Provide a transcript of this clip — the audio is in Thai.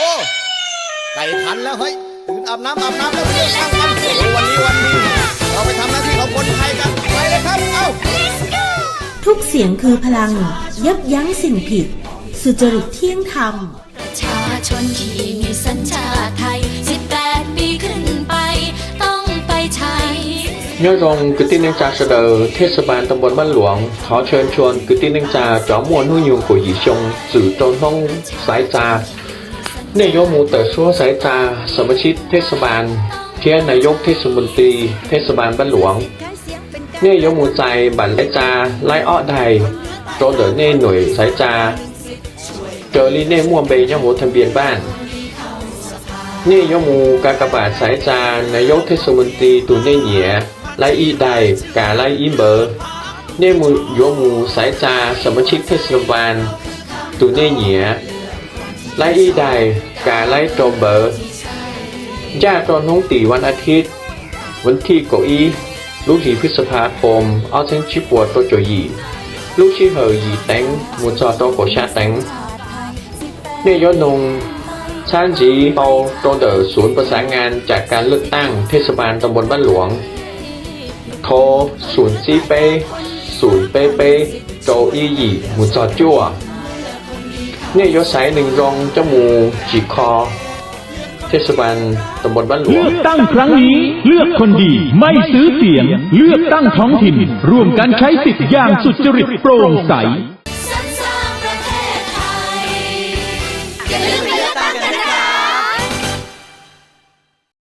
โอ้ไก่ขันแล้วเฮ้ยตื่นอาบน้ำอาบน้ำแล้วไปเล่นน้ำกันโอ้วันนี้วันนี้เราไปทำหน้าที่ของคนไทยกันไปเลยครับเอ้าทุกเสียงคือพลัง ยับยั้งสิ่งผิด สุจริตเที่ยงธรรมประชาชนที่มีสัญชาติไทย 18 ปีขึ้นไป ต้องไปใช้ยอดรงกึตินังจาเสดอเทศบาลตำบลบ้านหลวง ขอเชิญชวนกึตินังจาจอมวนหุ่นยุงกุยหยีชงสื่อตรงห้องสายจาเนายกมูเต๋อชัวสายจาสมาชิกเทศบาล เทียนนายกเทศมนตรี เทศบาลบ้านหลวงเน่ยกมูใจบันไลจาไล่อ้อใดโตเดอเน่หน่วยสายจาเจอลีเน่ม่วงเบยยมูทะเบียนบ้านเนี่ยกมูกากบาทสายจานายกเทศมนตรีตูเน่เหนียไลอีใดกาไลอีเบอร์เน่มูยกมูสายจาสมาชิกเทศบาลตูเน่เหนีย ไล่อีใดกาไล่โตเบอร์ญาตอนน้องตีวันอาทิตย์ วันที่เกาอีลูกหยีพฤษภาคมเอาเส้นชิปัวโตโจยีลูกชิเหอหยีแตงมูจอโตโกชาแตงเนยยอดนงชานจีโตโตเดอศูนย์ประสานงานจากการเลือกตั้งเทศบาลตำบลบ้านหลวง โทรศูนย์ซีเป้ศูนย์เป้เป้โจอีหยีมูจอจั่ว เนี่ยยศสายหนึ่งรองเจ้าหมูจีคอ เทศบาลตำบลบ้านหลวง เลือกตั้งครั้งนี้ เลือกคนดีไม่ซื้อเสียง เลือกตั้งท้องถิ่น ร่วมกันใช้สิทธิ์อย่างสุจริตโปร่งใส